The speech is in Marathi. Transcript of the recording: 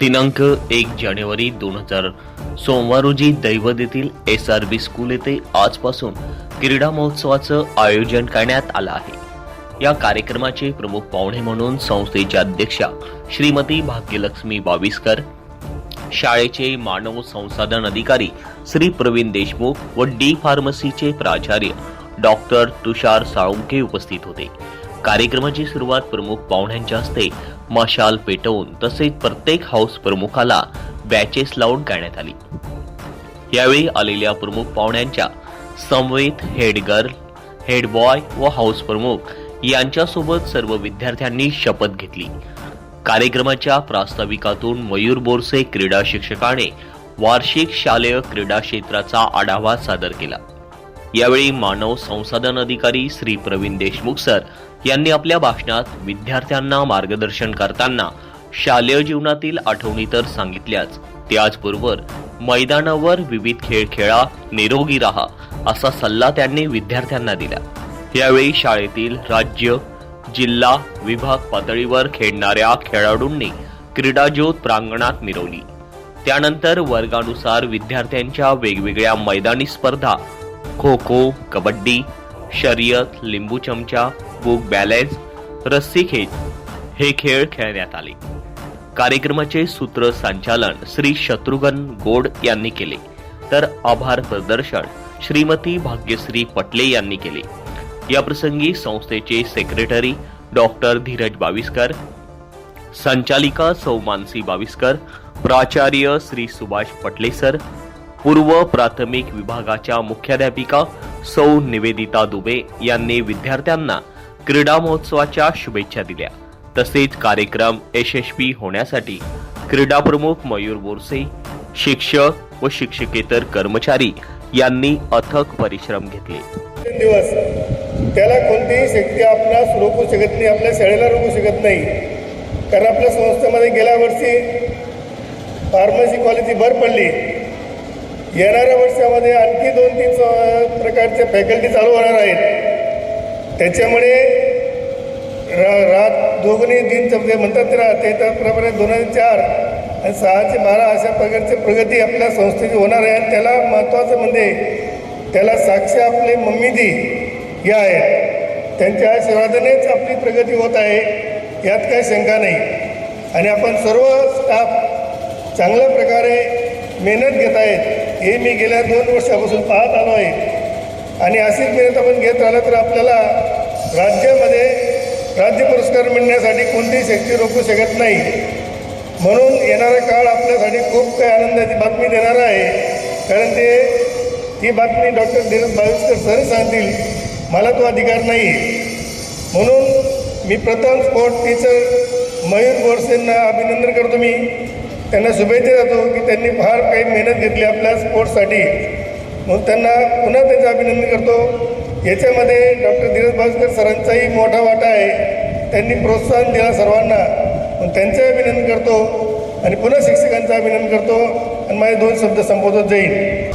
दिनांक एक जानेवारी दोन हजार सोमवार रोजी दैवत येथील एस आर बी स्कूल येथे आजपासून क्रीडा महोत्सवाचं आयोजन करण्यात आलं आहे. या कार्यक्रमाचे प्रमुख पाहुणे म्हणून संस्थेच्या अध्यक्षा श्रीमती भाग्यलक्ष्मी बाविस्कर शाळेचे मानव संसाधन अधिकारी श्री प्रवीण देशमुख व डी फार्मसीचे प्राचार्य डॉक्टर तुषार साळुंके उपस्थित होते. कार्यक्रमाची सुरुवात प्रमुख पाहुण्यांच्या हस्ते मशाल पेटवून तसेच प्रत्येक हाऊस प्रमुखाला बॅचेस लावून करण्यात आली. यावेळी आलेल्या प्रमुख पाहुण्यांच्या समवेत हेड गर्ल हेड बॉय व हाऊस प्रमुख यांच्यासोबत सर्व विद्यार्थ्यांनी शपथ घेतली. कार्यक्रमाच्या प्रास्ताविकातून मयूर बोरसे क्रीडा शिक्षकाने वार्षिक शालेय क्रीडा क्षेत्राचा आढावा सादर केला. यावेळी मानव संसाधन अधिकारी श्री प्रवीण देशमुख सर यांनी आपल्या भाषणात विद्यार्थ्यांना मार्गदर्शन करताना शालेय जीवनातील आठवणी तर सांगितल्याच. त्याचबरोबर मैदानावर विविध खेळ खेळा निरोगी राहा असा सल्ला त्यांनी विद्यार्थ्यांना दिला. यावेळी शाळेतील राज्य जिल्हा विभाग पातळीवर खेळणाऱ्या खेळाडूंनी क्रीडाज्योत प्रांगणात मिरवली. त्यानंतर वर्गानुसार विद्यार्थ्यांच्या वेगवेगळ्या मैदानी स्पर्धा खो खो कबड्डी शर्यत लिंबू चमचा बुक बॅलेन्स रस्सी खेच हे खेळ खेळण्यात आले. कार्यक्रमाचे सूत्र संचालन श्री शत्रुघ्न गोड यांनी केले. तर आभार प्रदर्शन श्रीमती भाग्यश्री पटले यांनी केले. या प्रसंगी संस्थेचे सेक्रेटरी डॉक्टर धीरज बाविस्कर संचालिका सौ मानसी बाविस्कर प्राचार्य श्री सुभाष पटले सर पूर्व प्राथमिक विभागाच्या मुख्याध्यापिका सौ निवेदिता दुबे यांनी विद्यार्थ्यांना क्रीडा महोत्सवाच्या शुभेच्छा दिल्या. तसेच कार्यक्रम यशस्वी होण्यासाठी क्रीडा प्रमुख मयूर बोरसे शिक्षक व शिक्षकेतर कर्मचारी यांनी अथक परिश्रम घेतले. दिवस. त्याला कोणतीही शक्ती आपणास रोखू शकत नाही आपल्या शाळेला रोखू शकत नाही. कारण आपल्या संस्थेमध्ये गेल्या वर्षी फार्मसी कॉलेजची भर पडली. येणाऱ्या वर्षामध्ये आणखी दोन तीन स- प्रकारचे फॅकल्टी चालू होणार आहेत. त्याच्यामुळे रा रात दोघनी दिन जे म्हणतात ते ते त्याप्रमाणे दोन हजार चार आणि सहाचे बारा अशा प्रकारची प्रगती आपल्या संस्थेची होणार आहे. आणि त्याला महत्त्वाचं म्हणजे त्याला साक्ष आपले मम्मीजी या आहेत. त्यांच्या आशीर्वादानेच आपली प्रगती होत आहे. यात काही शंका नाही. आणि आपण सर्व स्टाफ चांगल्या प्रकारे मेहनत घेत आहेत. हे मी गेल्या दोन वर्षापासून पाहत आलो आहे. आणि असेच मेहनत आपण घेत राहिलं तर आपल्याला राज्यामध्ये राज्य पुरस्कार मिळण्यासाठी कोणतीही शक्ती रोखू शकत नाही. म्हणून येणारा काळ आपल्यासाठी खूप काही आनंदाची बातमी देणार आहे. कारण ते ती बातमी डॉक्टर धीरज बाविस्कर सर सांगतील मला तो अधिकार नाही. म्हणून मी प्रथम स्पोर्ट टीचर मयूर गोडसेंना अभिनंदन करतो मी. त्यांना शुभेच्छा देतो की त्यांनी फार काही मेहनत घेतली आपल्या स्पोर्ट्ससाठी. म्हणून त्यांना पुन्हा त्यांचं अभिनंदन करतो. याच्यामध्ये डॉक्टर धीरज भास्कर सरांचाही मोठा वाटा आहे. त्यांनी प्रोत्साहन दिला सर्वांना. म्हणून त्यांचं अभिनंदन करतो. आणि पुन्हा शिक्षकांचं अभिनंदन करतो. आणि माझे दोन शब्द संबोधत जाईल